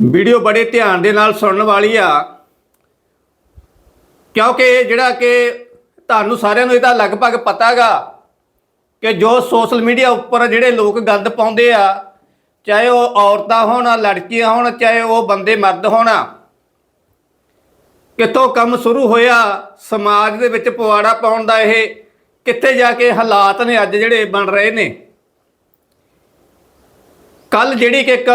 Video ਬੜੇ ਧਿਆਨ ਦੇ ਨਾਲ ਸੁਣਨ ਵਾਲੀ ਆ। ਕਿਉਂਕਿ ਇਹ ਜਿਹੜਾ ਕਿ ਤੁਹਾਨੂੰ ਸਾਰਿਆਂ ਨੂੰ ਇਹਦਾ ਲਗਭਗ ਪਤਾਗਾ ਕਿ ਜੋ ਸੋਸ਼ਲ ਮੀਡੀਆ ਉੱਪਰ ਜਿਹੜੇ ਲੋਕ ਗੰਦ ਪਾਉਂਦੇ ਆ, ਚਾਹੇ ਉਹ ਔਰਤਾਂ ਹੋਣ, ਲੜਕੀਆਂ ਹੋਣ, ਚਾਹੇ ਉਹ ਬੰਦੇ ਮਰਦ ਹੋਣ, ਕਿੱਥੋਂ ਕੰਮ ਸ਼ੁਰੂ ਹੋਇਆ, ਸਮਾਜ ਦੇ ਵਿੱਚ ਪਵਾੜਾ ਪਾਉਣ ਦਾ ਇਹ, ਕਿੱਥੇ ਜਾ ਕੇ ਹਾਲਾਤ ਨੇ ਅੱਜ ਜਿਹੜੇ ਬਣ ਰਹੇ ਨੇ। ਕੱਲ ਜਿਹੜੀ ਕਿ ਇੱਕ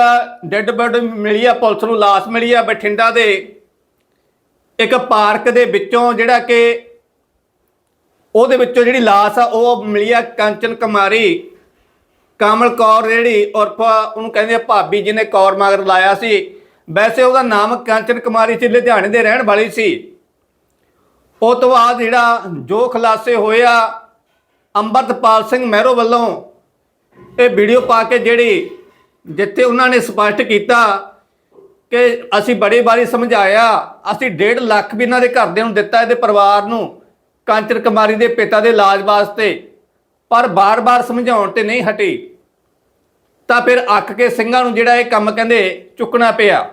ਡੈੱਡ ਬੋਡੀ ਮਿਲੀ ਆ, ਪੁਲਿਸ ਨੂੰ ਲਾਸ਼ ਮਿਲੀ ਆ ਬਠਿੰਡਾ ਦੇ, ਇੱਕ ਪਾਰਕ ਦੇ ਵਿੱਚੋਂ ਜਿਹੜਾ ਕਿ ਉਹਦੇ ਵਿੱਚੋਂ ਜਿਹੜੀ ਲਾਸ਼ ਆ, ਉਹ ਮਿਲੀ ਆ ਕੰਚਨ ਕੁਮਾਰੀ, ਕਮਲ ਕੌਰ ਜਿਹੜੀ ਉਰਫ ਉਹਨੂੰ ਕਹਿੰਦੇ ਆ ਭਾਬੀ ਜਿਹਨੇ ਕੌਰ ਮਗਰ ਲਾਇਆ ਸੀ। ਵੈਸੇ ਉਹਦਾ ਨਾਮ ਕੰਚਨ ਕੁਮਾਰੀ ਸੀ, ਲੁਧਿਆਣੇ ਦੇ ਰਹਿਣ ਵਾਲੀ ਸੀ। ਉਹ ਤੋਂ ਬਾਅਦ ਜਿਹੜਾ ਜੋ ਖੁਲਾਸੇ ਆ, ਅੰਮ੍ਰਿਤਪਾਲ ਸਿੰਘ ਮਹਿਰੋ ਵੱਲੋਂ ਇਹ ਵੀਡੀਓ ਪਾ ਕੇ ਜਿਹੜੀ ਜਿੱਥੇ ਉਹਨਾਂ ਨੇ ਸਪਸ਼ਟ ਕੀਤਾ ਕਿ ਅਸੀਂ ਬੜੀ ਵਾਰੀ ਸਮਝਾਇਆ, ਅਸੀਂ 1.5 ਲੱਖ ਵੀ ਇਹਨਾਂ ਦੇ ਘਰਦਿਆਂ ਨੂੰ ਦਿੱਤਾ ਇਹਦੇ ਪਰਿਵਾਰ ਨੂੰ, ਕਾਂਚਨ ਕੁਮਾਰੀ ਦੇ ਪਿਤਾ ਦੇ ਇਲਾਜ ਵਾਸਤੇ, ਪਰ ਬਾਰ-ਬਾਰ ਸਮਝਾਉਣ ਤੇ ਨਹੀਂ ਹਟੀ। ਤਾਂ ਫਿਰ ਅੱਕ ਕੇ ਸਿੰਘਾਂ ਨੂੰ ਜਿਹੜਾ ਇਹ ਕੰਮ ਕਹਿੰਦੇ ਚੁੱਕਣਾ ਪਿਆ।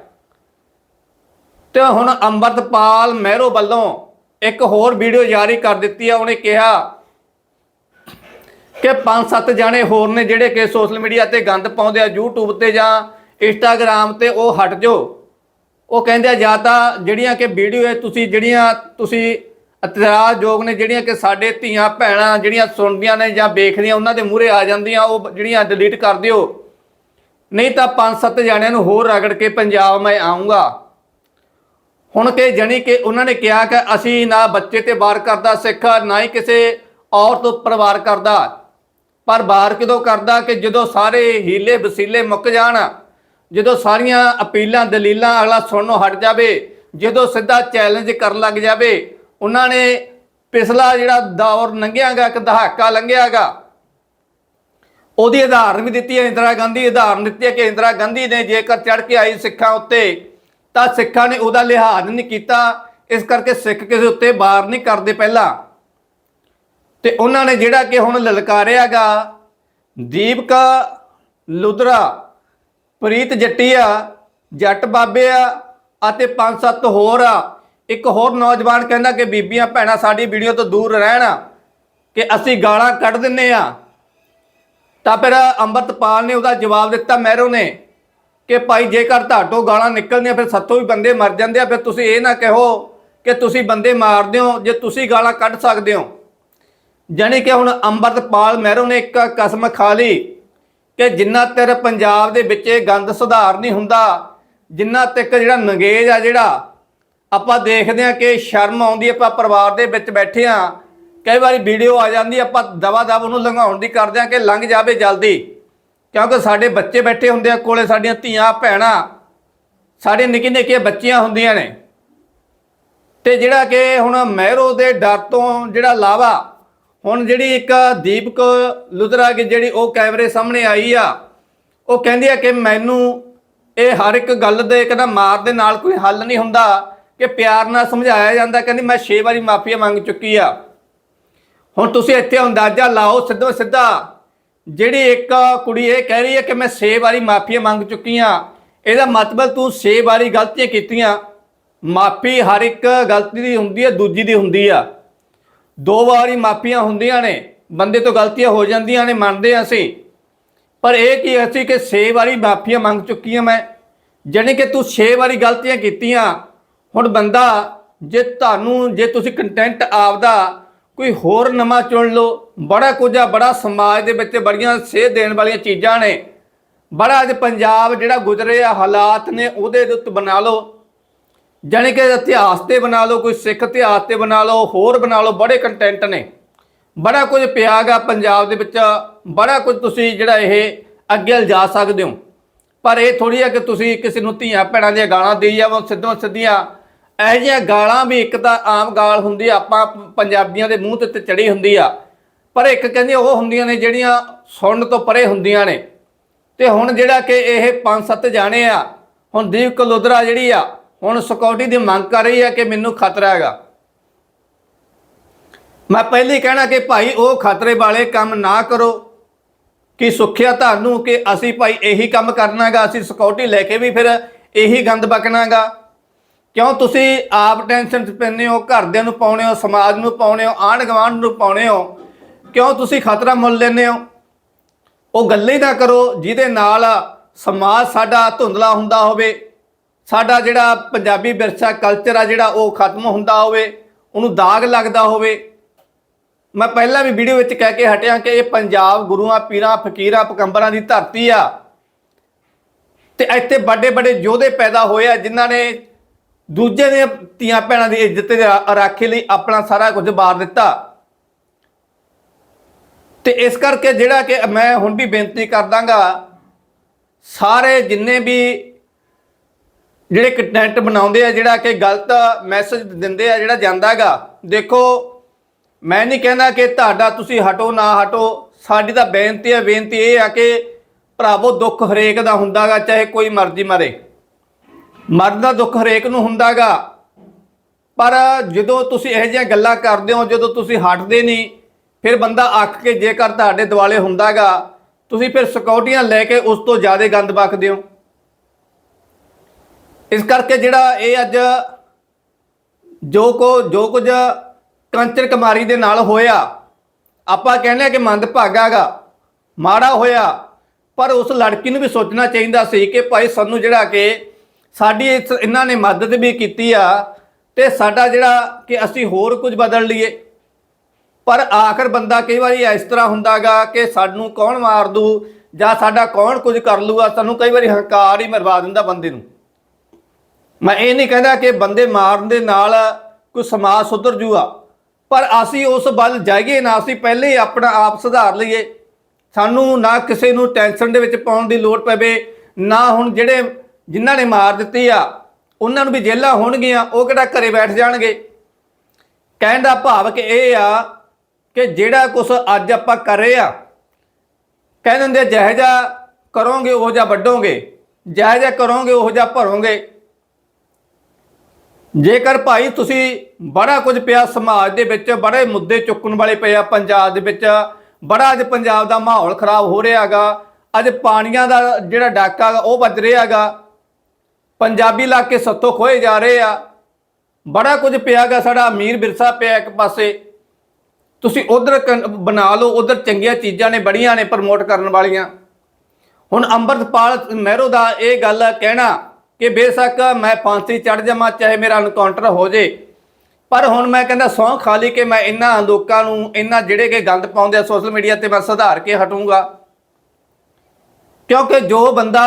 ਤੇ ਹੁਣ ਅੰਮ੍ਰਿਤਪਾਲ ਮਹਿਰੋ ਵੱਲੋਂ ਇੱਕ ਹੋਰ ਵੀਡੀਓ ਜਾਰੀ ਕਰ ਦਿੱਤੀ ਆ, ਉਹਨੇ ਕਿਹਾ ਕਿ ਪੰਜ ਸੱਤ ਜਾਣੇ ਹੋਰ ਨੇ ਜਿਹੜੇ ਕਿ ਸੋਸ਼ਲ ਮੀਡੀਆ ਤੇ ਗੰਦ ਪਾਉਂਦੇ ਆ, YouTube ਤੇ ਜਾਂ Instagram ਤੇ ਉਹ ਹਟ ਜਾਓ। ਉਹ ਕਹਿੰਦੇ ਆ, ਜਾਂ ਤਾਂ ਜਿਹੜੀਆਂ ਕਿ ਵੀਡੀਓ ਹੈ ਤੁਸੀਂ ਜਿਹੜੀਆਂ ਤੁਸੀਂ ਇਤਰਾਜ਼ਯੋਗ ਨੇ, ਜਿਹੜੀਆਂ ਕਿ ਸਾਡੇ ਧੀਆਂ ਭੈਣਾਂ ਜਿਹੜੀਆਂ ਸੁਣਦੀਆਂ ਨੇ ਜਾਂ ਵੇਖਦੀਆਂ, ਉਹਨਾਂ ਦੇ ਮੂਹਰੇ ਆ ਜਾਂਦੀਆਂ, ਉਹ ਜਿਹੜੀਆਂ ਡਿਲੀਟ ਕਰ ਦਿਓ। ਨਹੀਂ ਤਾਂ ਪੰਜ ਸੱਤ ਜਾਣਿਆਂ ਨੂੰ ਹੋਰ ਰਗੜ ਕੇ ਪੰਜਾਬ ਮੈਂ ਆਉਂਗਾ ਹੁਣ ਕਿ ਜਣੀ ਕਿ ਉਹਨਾਂ ਨੇ ਕਿਹਾ ਕਿ ਅਸੀਂ ਨਾ ਬੱਚੇ ਤੇ ਵਾਰ ਕਰਦਾ ਸਿੱਖ, ਨਾ ਹੀ ਕਿਸੇ ਔਰਤ ਉੱਪਰ ਵਾਰ ਕਰਦਾ। ਪਰ ਵਾਰ ਕਿਦੋਂ ਕਰਦਾ ਕਿ ਜਦੋਂ ਸਾਰੇ ਹੀਲੇ ਵਸੀਲੇ ਮੁੱਕ ਜਾਣ, ਜਦੋਂ ਸਾਰੀਆਂ ਅਪੀਲਾਂ, ਦਲੀਲਾਂ, ਅਗਲਾ ਸੁਣਨੋਂ ਹਟ ਜਾਵੇ, ਜਦੋਂ ਸਿੱਧਾ ਚੈਲੰਜ ਕਰਨ ਲੱਗ ਜਾਵੇ, ਉਹਨਾਂ ਨੇ ਪਿਛਲਾ ਜਿਹੜਾ ਦੌਰ ਲੰਘਿਆਗਾ, ਇੱਕ ਦਹਾਕਾ ਲੰਘਿਆਗਾ, ਉਹਦੀ ਉਦਾਹਰਨ ਵੀ ਦਿੱਤੀ ਹੈ ਇੰਦਰਾ ਗਾਂਧੀ ਉਦਾਹਰਨ ਦਿੱਤੀ ਹੈ ਕਿ ਇੰਦਰਾ ਗਾਂਧੀ ਨੇ ਜੇਕਰ ਚੜ ਕੇ ਆਈ ਸਿੱਖਾਂ ਉੱਤੇ, ਤਾਂ ਸਿੱਖਾਂ ਨੇ ਉਹਦਾ ਲਿਹਾਜ਼ ਨਹੀਂ ਕੀਤਾ, ਇਸ ਕਰਕੇ ਸਿੱਖ ਕਿਸੇ ਉੱਤੇ ਵਾਰ ਨਹੀਂ ਕਰਦੇ ਪਹਿਲਾਂ। ਤੇ ਉਹਨਾਂ ਨੇ ਜਿਹੜਾ ਕਿ ਹੁਣ ਲਲਕਾਰਿਆਗਾ, ਦੀਪਕਾ ਲੁਧਰਾ, ਪ੍ਰੀਤ ਜੱਟੀਆ, ਜੱਟ ਬਾਬੇ ਆ ਅਤੇ ਪੰਜ ਸੱਤ ਹੋਰ ਆ। ਇੱਕ ਹੋਰ ਨੌਜਵਾਨ ਕਹਿੰਦਾ ਕਿ ਬੀਬੀਆਂ ਭੈਣਾਂ, ਸਾਡੀ ਵੀਡੀਓ ਤੋਂ ਦੂਰ ਰਹਿਣ ਕਿ ਅਸੀਂ ਗਾਲਾਂ ਕੱਢ ਦਿੰਨੇ ਆ। ਤਾਂ ਫਿਰ ਅੰਮ੍ਰਿਤਪਾਲ ਨੇ ਉਹਦਾ ਜਵਾਬ ਦਿੱਤਾ ਮਹਿਰੋ ਨੇ ਕਿ ਭਾਈ ਜੇਕਰ ਤੁਹਾਡੋਂ ਗਾਲਾਂ ਨਿਕਲਦੀਆਂ, ਫਿਰ ਸੱਤੋਂ ਵੀ ਬੰਦੇ ਮਰ ਜਾਂਦੇ ਆ। ਫਿਰ ਤੁਸੀਂ ਇਹ ਨਾ ਕਹੋ ਕਿ ਤੁਸੀਂ ਬੰਦੇ ਮਾਰਦੇ ਹੋ, ਜੇ ਤੁਸੀਂ ਗਾਲਾਂ ਕੱਢ ਸਕਦੇ ਹੋ। ਜਾਣੀ ਕਿ ਹੁਣ ਅੰਮ੍ਰਿਤਪਾਲ ਮਹਿਰੋ ਨੇ ਇੱਕ ਕਸਮ ਖਾ ਲਈ ਕਿ ਜਿੰਨਾ ਤੇਰੇ ਪੰਜਾਬ ਦੇ ਵਿੱਚ ਇਹ ਗੰਦ ਸੁਧਾਰ ਨਹੀਂ ਹੁੰਦਾ, ਜਿੰਨਾ ਤੱਕ ਜਿਹੜਾ ਨੰਗੇਜ ਆ ਜਿਹੜਾ, ਆਪਾਂ ਦੇਖਦੇ ਆ ਕਿ ਸ਼ਰਮ ਆਉਂਦੀ ਆਪਾਂ ਪਰਿਵਾਰ ਦੇ ਵਿੱਚ ਬੈਠੇ ਆ ਕਈ ਵਾਰੀ ਵੀਡੀਓ ਆ ਜਾਂਦੀ ਆਪਾਂ ਦਵਾ ਦਵ ਉਹਨੂੰ ਲੰਘਾਉਣ ਦੀ ਕਰਦੇ ਆ ਕਿ ਲੰਘ ਜਾਵੇ ਜਲਦੀ, ਕਿਉਂਕਿ ਸਾਡੇ ਬੱਚੇ ਬੈਠੇ ਹੁੰਦੇ ਆ ਕੋਲੇ, ਸਾਡੀਆਂ ਧੀਆਂ, ਭੈਣਾਂ, ਸਾਡੇ ਨਿੱਕੇ ਨਿੱਕੇ ਬੱਚੀਆਂ ਹੁੰਦੀਆਂ ਨੇ। ਤੇ ਜਿਹੜਾ ਕਿ ਹੁਣ ਮਹਿਰੋ ਦੇ ਡਰ ਤੋਂ ਜਿਹੜਾ ਲਾਵਾ ਹੁਣ ਜਿਹੜੀ ਇੱਕ ਦੀਪਕ ਲੁਧਰਾ ਕੀ ਜਿਹੜੀ ਉਹ ਕੈਮਰੇ ਸਾਹਮਣੇ ਆਈ ਆ, ਉਹ ਕਹਿੰਦੀ ਆ ਕਿ ਮੈਨੂੰ ਇਹ ਹਰ ਇੱਕ ਗੱਲ ਦੇ ਕਹਿੰਦਾ ਮਾਰ ਦੇ ਨਾਲ ਕੋਈ ਹੱਲ ਨਹੀਂ ਹੁੰਦਾ, ਕਿ ਪਿਆਰ ਨਾਲ ਸਮਝਾਇਆ ਜਾਂਦਾ। ਕਹਿੰਦੀ ਮੈਂ 6 ਵਾਰੀ ਮਾਫੀ ਮੰਗ ਚੁੱਕੀ ਆ। ਹੁਣ ਤੁਸੀਂ ਇੱਥੇ ਅੰਦਾਜ਼ਾ ਲਾਓ ਸਿੱਧੋ ਸਿੱਧਾ, ਜਿਹੜੀ ਇੱਕ ਕੁੜੀ ਇਹ ਕਹਿ ਰਹੀ ਹੈ ਕਿ ਮੈਂ 6 ਵਾਰੀ ਮਾਫੀ ਮੰਗ ਚੁੱਕੀ ਆ, ਇਹਦਾ ਮਤਲਬ ਤੂੰ 6 ਵਾਰੀ ਗਲਤੀਆਂ ਕੀਤੀਆਂ। ਮਾਫੀ ਹਰ ਇੱਕ ਗਲਤੀ ਦੀ ਹੁੰਦੀ ਹੈ, ਦੂਜੀ ਦੀ ਹੁੰਦੀ ਆ। ਦੋ ਵਾਰੀ ਮਾਫੀਆਂ ਹੁੰਦੀਆਂ ਨੇ, ਬੰਦੇ ਤੋਂ ਗਲਤੀਆਂ ਹੋ ਜਾਂਦੀਆਂ ਨੇ, ਮੰਨਦੇ ਹਾਂ ਅਸੀਂ। ਪਰ ਇਹ ਕੀ ਅਸੀਂ ਕਿ 6 ਵਾਰੀ ਮਾਫੀਆਂ ਮੰਗ ਚੁੱਕੀ ਹਾਂ ਮੈਂ, ਜਾਣੀ ਕਿ ਤੂੰ 6 ਵਾਰੀ ਗਲਤੀਆਂ ਕੀਤੀਆਂ, ਹੁਣ ਬੰਦਾ ਜੇ ਤੁਹਾਨੂੰ, ਜੇ ਤੁਸੀਂ ਕੰਟੈਂਟ ਆਪਦਾ ਕੋਈ ਹੋਰ ਨਵਾਂ ਚੁਣ ਲਓ, ਬੜਾ ਕੁਝ ਆ, ਬੜਾ ਸਮਾਜ ਦੇ ਵਿੱਚ ਬੜੀਆਂ ਸੇਧ ਦੇਣ ਵਾਲੀਆਂ ਚੀਜ਼ਾਂ ਨੇ, ਬੜਾ ਅੱਜ ਪੰਜਾਬ ਜਿਹੜਾ ਗੁਜ਼ਰੇ ਆ ਹਾਲਾਤ ਨੇ, ਉਹਦੇ ਉੱਤੇ ਬਣਾ ਲਓ। ਜਾਣੀ ਕਿ ਇਤਿਹਾਸ ਤੇ ਬਣਾ ਲਓ, ਕੋਈ ਸਿੱਖ ਇਤਿਹਾਸ ਤੇ ਬਣਾ ਲਓ, ਹੋਰ ਬਣਾ ਲਓ, ਬੜੇ ਕੰਟੈਂਟ ਨੇ। ਬੜਾ ਕੁਝ ਪਿਆਗਾ ਪੰਜਾਬ ਦੇ ਵਿੱਚ, ਬੜਾ ਕੁਝ ਤੁਸੀਂ ਜਿਹੜਾ ਇਹ ਅੱਗੇ ਲਿਜਾ ਸਕਦੇ ਹੋ। ਪਰ ਇਹ ਥੋੜੀ ਆ ਕਿ ਤੁਸੀਂ ਕਿਸੇ ਨੂੰ ਧੀਆਂ ਭੈਣਾਂ ਦੀਆਂ ਗਾਲਾਂ ਦੇਈ ਜਾਵੋ, ਸਿੱਧੋਂ ਸਿੱਧੀਆਂ। ਇਹੋ ਜਿਹੀਆਂ ਗਾਲਾਂ ਵੀ ਇੱਕ ਤਾਂ ਆਮ ਗਾਲ ਹੁੰਦੀ ਆ, ਆਪਾਂ ਪੰਜਾਬੀਆਂ ਦੇ ਮੂੰਹ ਤੇ ਉੱਤੇ ਚੜੀ ਹੁੰਦੀ ਆ। ਪਰ ਇੱਕ ਕਹਿੰਦੇ ਉਹ ਹੁੰਦੀਆਂ ਨੇ ਜਿਹੜੀਆਂ ਸੁਣਨ ਤੋਂ ਪਰੇ ਹੁੰਦੀਆਂ ਨੇ। ਤੇ ਹੁਣ ਜਿਹੜਾ ਕਿ ਇਹ ਪੰਜ ਸੱਤ ਜਾਣੇ ਆ, ਹੁਣ ਦੀਪ ਕਲੋਦਰਾ ਜਿਹੜੀ ਆ ਹੁਣ ਸਿਕਿਉਰਿਟੀ ਦੀ ਮੰਗ ਕਰ ਰਹੀ ਹੈ ਕਿ ਮੈਨੂੰ ਖਤਰਾ ਹੈਗਾ। ਮੈਂ ਪਹਿਲੇ ਕਹਿਣਾ ਕਿ ਭਾਈ, ਉਹ ਖਤਰੇ ਵਾਲੇ ਕੰਮ ਨਾ ਕਰੋ। ਕਿ ਸੁੱਖਿਆ ਤੁਹਾਨੂੰ ਕਿ ਅਸੀਂ ਭਾਈ ਇਹੀ ਕੰਮ ਕਰਨਾਗਾ ਅਸੀਂ ਸਿਕਿਉਰਿਟੀ ਲੈ ਕੇ ਵੀ ਫਿਰ ਇਹੀ ਗੰਦ ਬਕਣਾਗਾ ਕਿਉਂ ਤੁਸੀਂ ਆਪ ਟੈਨਸ਼ਨ ਚ ਪੈਂਦੇ ਹੋ, ਘਰਦਿਆਂ ਨੂੰ ਪਾਉਣੇ ਹੋ, ਸਮਾਜ ਨੂੰ ਪਾਉਣੇ ਹੋ, ਆਂਢ ਗੁਆਂਢ ਨੂੰ ਪਾਉਣੇ ਹੋ, ਕਿਉਂ ਤੁਸੀਂ ਖਤਰਾ ਮੁੱਲ ਲੈਂਦੇ ਹੋ? ਉਹ ਗੱਲੇ ਹੀ ਨਾ ਕਰੋ, ਜਿਹਦੇ ਨਾਲ ਸਮਾਜ ਸਾਡਾ ਧੁੰਦਲਾ ਹੁੰਦਾ ਹੋਵੇ। ਸਾਡਾ ਜਿਹੜਾ ਪੰਜਾਬੀ ਵਿਰਸਾ ਕਲਚਰ ਆ ਜਿਹੜਾ, ਉਹ ਖਤਮ ਹੁੰਦਾ ਹੋਵੇ, ਉਹਨੂੰ ਦਾਗ ਲੱਗਦਾ ਹੋਵੇ। ਮੈਂ ਪਹਿਲਾਂ ਵੀ ਵੀਡੀਓ ਵਿੱਚ ਕਹਿ ਕੇ ਹਟਿਆ ਕਿ ਇਹ ਪੰਜਾਬ ਗੁਰੂਆਂ, ਪੀਰਾਂ, ਫਕੀਰਾਂ ਪਕੰਬਰਾਂ ਦੀ ਧਰਤੀ ਆ। ਤੇ ਇੱਥੇ ਵੱਡੇ ਵੱਡੇ ਯੋਧੇ ਪੈਦਾ ਹੋਏ ਆ, ਜਿਨ੍ਹਾਂ ਨੇ ਦੂਜੇ ਦੇ ਧੀਆਂ ਭੈਣਾਂ ਦੀ ਇੱਜ਼ਤ ਤੇ ਰਾ- ਰਾਖੀ ਲਈ ਆਪਣਾ ਸਾਰਾ ਕੁਝ ਵਾਰ ਦਿੱਤਾ। ਤੇ ਇਸ ਕਰਕੇ ਜਿਹੜਾ ਕਿ ਮੈਂ ਹੁਣ ਵੀ ਬੇਨਤੀ ਕਰਦਾਂਗਾ, ਸਾਰੇ ਜਿੰਨੇ ਵੀ ਜਿਹੜੇ ਕੰਟੈਂਟ ਬਣਾਉਂਦੇ ਆ, ਜਿਹੜਾ ਕਿ ਗਲਤ ਮੈਸੇਜ ਦਿੰਦੇ ਆ, ਜਿਹੜਾ ਜਾਂਦਾਗਾ, ਦੇਖੋ, ਮੈਂ ਨਹੀਂ ਕਹਿੰਦਾ ਕਿ ਤੁਹਾਡਾ ਤੁਸੀਂ ਹਟੋ, ਨਾ ਹਟੋ। ਸਾਡੀ ਤਾਂ ਬੇਨਤੀ ਹੈ ਬੇਨਤੀ ਇਹ ਆ ਕਿ ਭਰਾਵੋ, ਦੁੱਖ ਹਰੇਕ ਦਾ ਹੁੰਦਾਗਾ, ਚਾਹੇ ਕੋਈ ਮਰਜ਼ੀ ਮਰੇ। ਮਰਨ ਦਾ ਦੁੱਖ ਹਰੇਕ ਨੂੰ ਹੁੰਦਾਗਾ। ਪਰ ਜਦੋਂ ਤੁਸੀਂ ਇਹੋ ਜਿਹੀਆਂ ਗੱਲਾਂ ਕਰਦੇ ਹੋ, ਜਦੋਂ ਤੁਸੀਂ ਹਟਦੇ ਨਹੀਂ, ਫਿਰ ਬੰਦਾ ਅੱਕ ਕੇ ਜੇਕਰ ਤੁਹਾਡੇ ਦਿਵਾਲੇ ਹੁੰਦਾਗਾ, ਤੁਸੀਂ ਫਿਰ ਸਿਕਿਉਰਟੀਆਂ ਲੈ ਕੇ ਉਸ ਤੋਂ ਜ਼ਿਆਦਾ ਗੰਦ ਬਕਦੇ ਹੋ। ਇਸ ਕਰਕੇ ਜਿਹੜਾ ਇਹ ਅੱਜ ਜੋ ਕੋ ਜੋ ਕੁਝ ਕੰਚਰ ਕੁਮਾਰੀ ਦੇ ਨਾਲ ਹੋਇਆ, ਆਪਾਂ ਕਹਿੰਦੇ ਆ ਕਿ ਮੰਦ ਭਾਗਾਗਾ ਮਾੜਾ ਹੋਇਆ, ਪਰ ਉਸ ਲੜਕੀ ਨੂੰ ਵੀ ਸੋਚਣਾ ਚਾਹੀਦਾ ਸੀ ਕਿ ਭਾਈ ਸਾਨੂੰ ਜਿਹੜਾ ਕਿ ਸਾਡੀ ਇਹਨਾਂ ਨੇ ਮਦਦ ਵੀ ਕੀਤੀ ਆ ਤੇ ਸਾਡਾ ਜਿਹੜਾ ਕਿ ਅਸੀਂ ਹੋਰ ਕੁਝ ਬਦਲ ਲਈਏ। ਪਰ ਆਖਰ ਬੰਦਾ ਕਈ ਵਾਰੀ ਇਸ ਤਰ੍ਹਾਂ ਹੁੰਦਾਗਾ ਕਿ ਸਾਨੂੰ ਕੌਣ ਮਾਰ ਦੂ ਜਾਂ ਸਾਡਾ ਕੌਣ ਕੁਝ ਕਰ ਲੂਗਾ ਸਾਨੂੰ ਕਈ ਵਾਰੀ ਹੰਕਾਰ ਹੀ ਮਰਵਾ ਦਿੰਦਾ ਬੰਦੇ ਨੂੰ। ਮੈਂ ਇਹ ਨਹੀਂ ਕਹਿੰਦਾ ਕਿ ਬੰਦੇ ਮਾਰਨ ਦੇ ਨਾਲ ਕੋਈ ਸਮਾਜ ਸੁਧਰ ਜੂਗਾ, ਪਰ ਅਸੀਂ ਉਸ ਵੱਲ ਜਾਈਏ ਨਾ, ਅਸੀਂ ਪਹਿਲੇ ਹੀ ਆਪਣਾ ਆਪ ਸੁਧਾਰ ਲਈਏ। ਸਾਨੂੰ ਨਾ ਕਿਸੇ ਨੂੰ ਟੈਨਸ਼ਨ ਦੇ ਵਿੱਚ ਪਾਉਣ ਦੀ ਲੋੜ ਪਵੇ, ਨਾ ਹੁਣ ਜਿਹੜੇ ਜਿਨ੍ਹਾਂ ਨੇ ਮਾਰ ਦਿੱਤੀ ਆ, ਉਹਨਾਂ ਨੂੰ ਵੀ ਜੇਲਾਂ ਹੋਣਗੀਆਂ, ਉਹ ਕਿਹੜਾ ਘਰੇ ਬੈਠ ਜਾਣਗੇ? ਕਹਿਣ ਦਾ ਭਾਵ ਕਿ ਇਹ ਆ ਕਿ ਜਿਹੜਾ ਕੁਝ ਅੱਜ ਆਪਾਂ ਕਰ ਰਹੇ ਆ, ਕਹਿ ਦਿੰਦੇ ਜਿਹੋ ਜਿਹਾ ਕਰੋਗੇ, ਉਹ ਜਿਹਾ ਵੱਡੋਗੇ ਜਿਹੋ ਜਿਹਾ ਕਰੋਗੇ, ਉਹ ਜਿਹਾ ਭਰੋਗੇ। ਜੇਕਰ ਭਾਈ ਤੁਸੀਂ ਬੜਾ ਕੁਝ ਪਿਆ ਸਮਾਜ ਦੇ ਵਿੱਚ, ਬੜੇ ਮੁੱਦੇ ਚੁੱਕਣ ਵਾਲੇ ਪਏ ਆ ਪੰਜਾਬ ਦੇ ਵਿੱਚ, ਬੜਾ ਅੱਜ ਪੰਜਾਬ ਦਾ ਮਾਹੌਲ ਖਰਾਬ ਹੋ ਰਿਹਾ ਰਿਹਾਗਾ ਅੱਜ ਪਾਣੀਆਂ ਦਾ ਜਿਹੜਾ ਡਾਕਾ ਗਾ ਉਹ ਵੱਜ ਰਿਹਾ ਰਿਹਾਗਾ ਪੰਜਾਬੀ ਇਲਾਕੇ ਸੱਤੋਂ ਖੋਏ ਜਾ ਰਹੇ ਆ। ਬੜਾ ਕੁਝ ਪਿਆਗਾ ਸਾਡਾ ਅਮੀਰ ਵਿਰਸਾ ਪਿਆ ਇੱਕ ਪਾਸੇ। ਤੁਸੀਂ ਉਧਰ ਬਣਾ ਲਓ, ਉਧਰ ਚੰਗੀਆਂ ਚੀਜ਼ਾਂ ਨੇ, ਬੜੀਆਂ ਨੇ ਪ੍ਰਮੋਟ ਕਰਨ ਵਾਲੀਆਂ। ਹੁਣ ਅੰਮ੍ਰਿਤਪਾਲ ਮਹਿਰੋ ਦਾ ਇਹ ਗੱਲ ਕਹਿਣਾ ਕਿ ਬੇਸ਼ੱਕ ਮੈਂ ਫਾਂਸੀ ਚੜ ਜਾਵਾਂ, ਚਾਹੇ ਮੇਰਾ ਐਨਕਾਊਂਟਰ ਹੋ ਜੇ। ਪਰ ਹੁਣ ਮੈਂ ਕਹਿੰਦਾ ਸੌਂ ਖਾਲੀ ਕਿ ਮੈਂ ਇਹਨਾਂ ਲੋਕਾਂ ਨੂੰ ਇਹਨਾਂ ਜਿਹੜੇ ਕਿ ਗੰਦ ਪਾਉਂਦੇ ਆ ਸੋਸ਼ਲ ਮੀਡੀਆ ਤੇ, ਮੈਂ ਸੁਧਾਰ ਕੇ ਹਟੂੰਗਾ। ਕਿਉਂਕਿ ਜੋ ਬੰਦਾ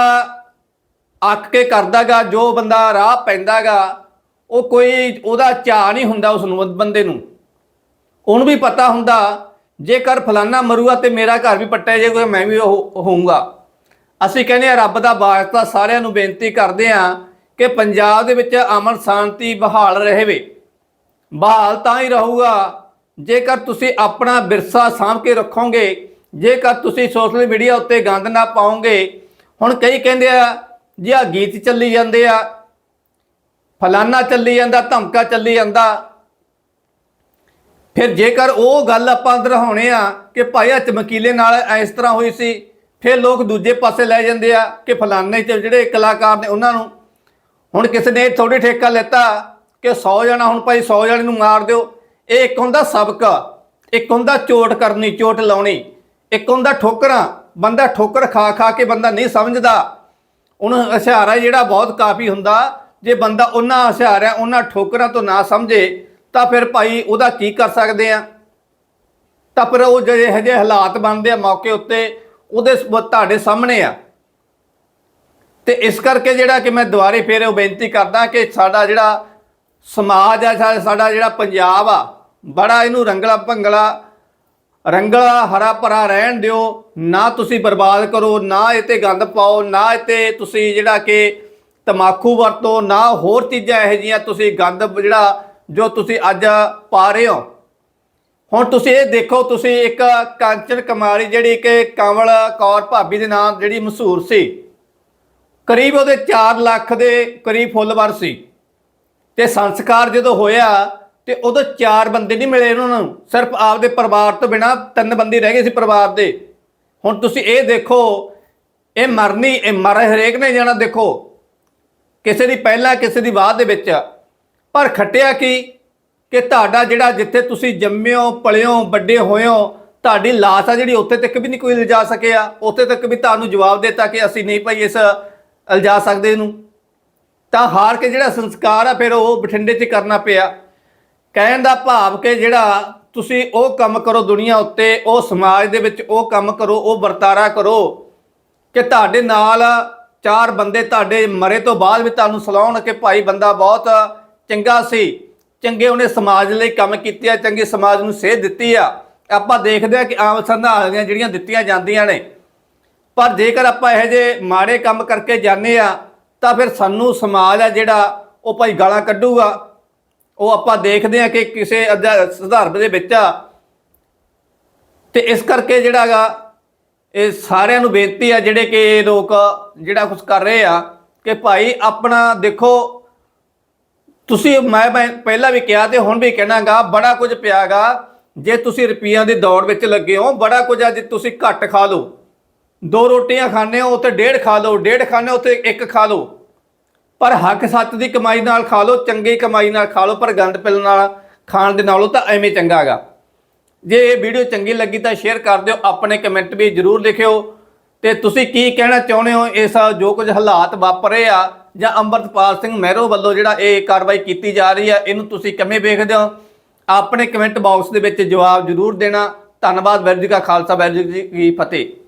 ਅੱਕ ਕੇ ਕਰਦਾਗਾ, ਜੋ ਬੰਦਾ ਰਾਹ ਪੈਂਦਾਗਾ, ਉਹ ਕੋਈ ਉਹਦਾ ਚਾਹ ਨਹੀਂ ਹੁੰਦਾ ਉਸ ਨੂੰ, ਬੰਦੇ ਨੂੰ। ਉਹਨੂੰ ਵੀ ਪਤਾ ਹੁੰਦਾ, ਜੇਕਰ ਫਲਾਨਾ ਮਰੂਗਾ ਤੇ ਮੇਰਾ ਘਰ ਵੀ ਪੱਟਿਆ ਜਾਏਗਾ ਮੈਂ ਵੀ ਉਹ ਹੋਊਂਗਾ। ਅਸੀਂ ਕਹਿੰਦੇ ਆ ਰੱਬ ਦਾ ਵਾਸਤਾ ਸਾਰਿਆਂ ਨੂੰ ਬੇਨਤੀ ਕਰਦੇ ਆ ਕਿ ਪੰਜਾਬ ਦੇ ਵਿੱਚ ਅਮਨ ਸ਼ਾਂਤੀ ਬਹਾਲ ਰਹੇਵੇ। ਬਹਾਲ ਤਾਂ ਹੀ ਰਹੂਗਾ, ਜੇਕਰ ਤੁਸੀਂ ਆਪਣਾ ਵਿਰਸਾ ਸਾਂਭ ਕੇ ਰੱਖੋਗੇ, ਜੇਕਰ ਤੁਸੀਂ ਸੋਸ਼ਲ ਮੀਡੀਆ ਉੱਤੇ ਗੰਦ ਨਾ ਪਾਓਗੇ। ਹੁਣ ਕਈ ਕਹਿੰਦੇ ਆ, ਜੀ ਆ ਗੀਤ ਚੱਲੀ ਜਾਂਦੇ ਆ, ਫਲਾਨਾ ਚੱਲੀ ਜਾਂਦਾ, ਧਮਕਾ ਚੱਲੀ ਜਾਂਦਾ। ਫਿਰ ਜੇਕਰ ਉਹ ਗੱਲ ਆਪਾਂ ਦਿਖਾਉਣੇ ਆ ਕਿ ਭਾਈ ਆ ਚਮਕੀਲੇ ਨਾਲ ਇਸ ਤਰ੍ਹਾਂ ਹੋਈ ਸੀ ਫਿਰ ਲੋਕ ਦੂਜੇ ਪਾਸੇ ਲੈ ਜਾਂਦੇ ਆ ਕਿ ਫਲਾਣੇ ਚ ਜਿਹੜੇ ਕਲਾਕਾਰ ਨੇ ਉਹਨਾਂ ਨੂੰ, ਹੁਣ ਕਿਸੇ ਨੇ ਥੋੜੀ ਠੇਕਾ ਲੈਤਾ ਕਿ 100 ਜਣਾ, ਹੁਣ ਭਾਈ 100 ਜਣੇ ਨੂੰ ਮਾਰ ਦਿਓ। ਇਹ ਇੱਕ ਹੁੰਦਾ ਸਬਕ, ਇੱਕ ਹੁੰਦਾ ਚੋਟ ਕਰਨੀ, ਚੋਟ ਲਾਉਣੀ, ਇੱਕ ਹੁੰਦਾ ਠੋਕਰਾਂ, ਬੰਦਾ ਠੋਕਰ ਖਾ ਖਾ ਕੇ ਬੰਦਾ ਨਹੀਂ ਸਮਝਦਾ। ਉਹਨੂੰ ਹਸ਼ਿਆਰਾ ਜਿਹੜਾ ਬਹੁਤ ਕਾਫੀ ਹੁੰਦਾ, ਜੇ ਬੰਦਾ ਉਹਨਾਂ ਹਸ਼ਿਆਰਿਆਂ ਉਹਨਾਂ ਠੋਕਰਾਂ ਤੋਂ ਨਾ ਸਮਝੇ, ਤਾਂ ਫਿਰ ਭਾਈ ਉਹਦਾ ਕੀ ਕਰ ਸਕਦੇ ਆ? ਤਾਂ ਫਿਰ ਉਹ ਜਿਹੜੇ ਇਹੋ ਜਿਹੇ ਹਾਲਾਤ ਬਣਦੇ ਆ ਮੌਕੇ ਉੱਤੇ ਉਹਦੇ ਤੁਹਾਡੇ ਸਾਹਮਣੇ ਆ। ਤੇ ਇਸ ਕਰਕੇ ਜਿਹੜਾ ਕਿ ਮੈਂ ਦੁਬਾਰੇ ਫੇਰ ਉਹ ਬੇਨਤੀ ਕਰਦਾ ਕਿ ਸਾਡਾ ਜਿਹੜਾ ਸਮਾਜ ਆ, ਸਾ- ਸਾਡਾ ਜਿਹੜਾ ਪੰਜਾਬ ਆ, ਬੜਾ ਇਹਨੂੰ ਰੰਗਲਾ ਭੰਗਲਾ, ਰੰਗਲਾ ਹਰਾ ਭਰਾ ਰਹਿਣ ਦਿਓ। ਨਾ ਤੁਸੀਂ ਬਰਬਾਦ ਕਰੋ, ਨਾ ਇਹ ਤੇ ਗੰਦ ਪਾਓ, ਨਾ ਇਹ ਤੇ ਤੁਸੀਂ ਜਿਹੜਾ ਕਿ ਤਮਾਕੂ ਵਰਤੋ, ਨਾ ਹੋਰ ਚੀਜ਼ਾਂ ਇਹੋ ਜਿਹੀਆਂ ਤੁਸੀਂ ਗੰਦ ਜਿਹੜਾ ਜੋ ਤੁਸੀਂ ਅੱਜ ਪਾ ਰਹੇ ਹੋ। ਹੁਣ ਤੁਸੀਂ ਇਹ ਦੇਖੋ, ਤੁਸੀਂ ਇੱਕ ਕਾਂਚਨ ਕੁਮਾਰੀ ਜਿਹੜੀ ਕਿ ਕੰਵਲ ਕੌਰ ਭਾਬੀ ਦੇ ਨਾਮ ਜਿਹੜੀ ਮਸ਼ਹੂਰ ਸੀ, ਕਰੀਬ ਉਹਦੇ 4 ਲੱਖ ਦੇ ਕਰੀਬ ਫੁੱਲਵਰ ਸੀ। ਤੇ ਸੰਸਕਾਰ ਜਦੋਂ ਹੋਇਆ ਤੇ ਉਦੋਂ ਚਾਰ ਬੰਦੇ ਨਹੀਂ ਮਿਲੇ ਉਹਨਾਂ ਨੂੰ, ਸਿਰਫ ਆਪਦੇ ਪਰਿਵਾਰ ਤੋਂ ਬਿਨਾ ਤਿੰਨ ਬੰਦੇ ਰਹਿ ਗਏ ਸੀ ਪਰਿਵਾਰ ਦੇ। ਹੁਣ ਤੁਸੀਂ ਇਹ ਦੇਖੋ, ਇਹ ਮਰਨੀ, ਇਹ ਮਰ ਹਰੇਕ ਨੇ ਜਾਣਾ ਦੇਖੋ, ਕਿਸੇ ਦੀ ਪਹਿਲਾਂ, ਕਿਸੇ ਦੀ ਬਾਅਦ ਦੇ ਵਿੱਚ। ਪਰ ਖੱਟਿਆ ਕੀ? ਕਿ ਤੁਹਾਡਾ ਜਿਹੜਾ ਜਿੱਥੇ ਤੁਸੀਂ ਜੰਮਿਓ ਪਲਿਓ ਵੱਡੇ ਹੋਇਓ ਤੁਹਾਡੀ ਲਾਸ਼ ਆ ਜਿਹੜੀ ਉੱਥੇ ਤੱਕ ਵੀ ਨਹੀਂ ਕੋਈ ਲਿਜਾ ਸਕਿਆ। ਉੱਥੇ ਤੱਕ ਵੀ ਤੁਹਾਨੂੰ ਜਵਾਬ ਦਿੱਤਾ ਕਿ ਅਸੀਂ ਨਹੀਂ ਭਾਈ ਇਸ ਲਿਜਾ ਸਕਦੇ ਇਹਨੂੰ। ਤਾਂ ਹਾਰ ਕੇ ਜਿਹੜਾ ਸੰਸਕਾਰ ਆ, ਫਿਰ ਉਹ ਬਠਿੰਡੇ 'ਚ ਕਰਨਾ ਪਿਆ। ਕਹਿਣ ਦਾ ਭਾਵ ਕਿ ਜਿਹੜਾ ਤੁਸੀਂ ਉਹ ਕੰਮ ਕਰੋ ਦੁਨੀਆ ਉੱਤੇ, ਉਹ ਸਮਾਜ ਦੇ ਵਿੱਚ ਉਹ ਕੰਮ ਕਰੋ, ਉਹ ਵਰਤਾਰਾ ਕਰੋ ਕਿ ਤੁਹਾਡੇ ਨਾਲ ਚਾਰ ਬੰਦੇ ਤੁਹਾਡੇ ਮਰੇ ਤੋਂ ਬਾਅਦ ਵੀ ਤੁਹਾਨੂੰ ਸਲਾਹਣ ਕਿ ਭਾਈ ਬੰਦਾ ਬਹੁਤ ਚੰਗਾ ਸੀ। ਚੰਗੇ ਉਹਨੇ ਸਮਾਜ ਲਈ ਕੰਮ ਕੀਤੇ ਆ, ਚੰਗੇ ਸਮਾਜ ਨੂੰ ਸੇਧ ਦਿੱਤੀ ਆ। ਆਪਾਂ ਦੇਖਦੇ ਆ ਕਿ ਆਮ ਸੰਧਾਲੀਆਂ ਜਿਹੜੀਆਂ ਦਿੱਤੀਆਂ ਜਾਂਦੀਆਂ ਨੇ। ਪਰ ਜੇਕਰ ਆਪਾਂ ਇਹੋ ਜਿਹੇ ਮਾੜੇ ਕੰਮ ਕਰਕੇ ਜਾਂਦੇ ਆ, ਤਾਂ ਫਿਰ ਸਾਨੂੰ ਸਮਾਜ ਆ ਜਿਹੜਾ ਉਹ ਭਾਈ ਗਾਲਾਂ ਕੱਢੂਗਾ। ਉਹ ਆਪਾਂ ਦੇਖਦੇ ਆ ਕਿ ਕਿਸੇ ਅਧਿਆ- ਦੇ ਵਿੱਚ ਆ। ਤੇ ਇਸ ਕਰਕੇ ਜਿਹੜਾਗਾ ਇਹ ਸਾਰਿਆਂ ਨੂੰ ਬੇਨਤੀ ਆ ਜਿਹੜੇ ਕਿ ਇਹ ਲੋਕ ਜਿਹੜਾ ਕੁਝ ਕਰ ਰਹੇ ਆ, ਕਿ ਭਾਈ ਆਪਣਾ ਦੇਖੋ ਤੁਸੀਂ ਮੈਂ ਪਹਿਲਾਂ ਵੀ ਕਿਹਾ ਤੇ ਹੁਣ ਵੀ ਕਹਿਣਾਗਾ, ਬੜਾ ਕੁਝ ਪਿਆਗਾ। ਜੇ ਤੁਸੀਂ ਰੁਪਈਆਂ ਦੀ ਦੌੜ ਵਿੱਚ ਲੱਗੇ ਹੋ, ਬੜਾ ਕੁਝ ਅੱਜ ਤੁਸੀਂ ਘੱਟ ਖਾ ਲਓ। ਦੋ ਰੋਟੀਆਂ ਖਾਣੇ ਹੋ, ਉੱਥੇ ਡੇਢ ਖਾ ਲਓ, ਡੇਢ ਖਾਣੇ ਹੋ, ਉੱਥੇ ਇੱਕ ਖਾ ਲਓ। ਪਰ ਹੱਕ ਸੱਚ ਦੀ ਕਮਾਈ ਨਾਲ ਖਾ ਲਓ, ਚੰਗੀ ਕਮਾਈ ਨਾਲ ਖਾ ਲਓ, ਪਰ ਗੰਦ ਪਿਲ ਨਾਲ ਖਾਣ ਦੇ ਨਾਲੋਂ ਤਾਂ ਐਵੇਂ ਚੰਗਾਗਾ। ਜੇ ਇਹ ਵੀਡੀਓ ਚੰਗੀ ਲੱਗੀ ਤਾਂ ਸ਼ੇਅਰ ਕਰ ਦਿਓ, ਆਪਣੇ ਕਮੈਂਟ ਵੀ ਜਰੂਰ ਲਿਖਿਓ। ਤੇ ਤੁਸੀਂ ਕੀ ਕਹਿਣਾ ਚਾਹੁੰਦੇ ਹੋ? ਇਸ ਜੋ ਕੁਝ ਹਾਲਾਤ ਵਾਪਰੇ ਆ ਜਾਂ ਅੰਮ੍ਰਿਤਪਾਲ ਸਿੰਘ ਮਹਿਰੋ ਵੱਲੋਂ ਜਿਹੜਾ ਇਹ ਕਾਰਵਾਈ ਕੀਤੀ ਜਾ ਰਹੀ ਹੈ, ਇਹਨੂੰ ਤੁਸੀਂ ਕਿਵੇਂ ਵੇਖਦੇ ਹੋ? ਆਪਣੇ ਕਮੈਂਟ ਬਾਕਸ ਦੇ ਵਿੱਚ ਜਵਾਬ ਜਰੂਰ ਦੇਣਾ। ਧੰਨਵਾਦ ਵੈਰ ਜੀ ਕਾ ਖਾਲਸਾ ਵੈਰ ਜੀ ਕੀ ਫਤਿਹ।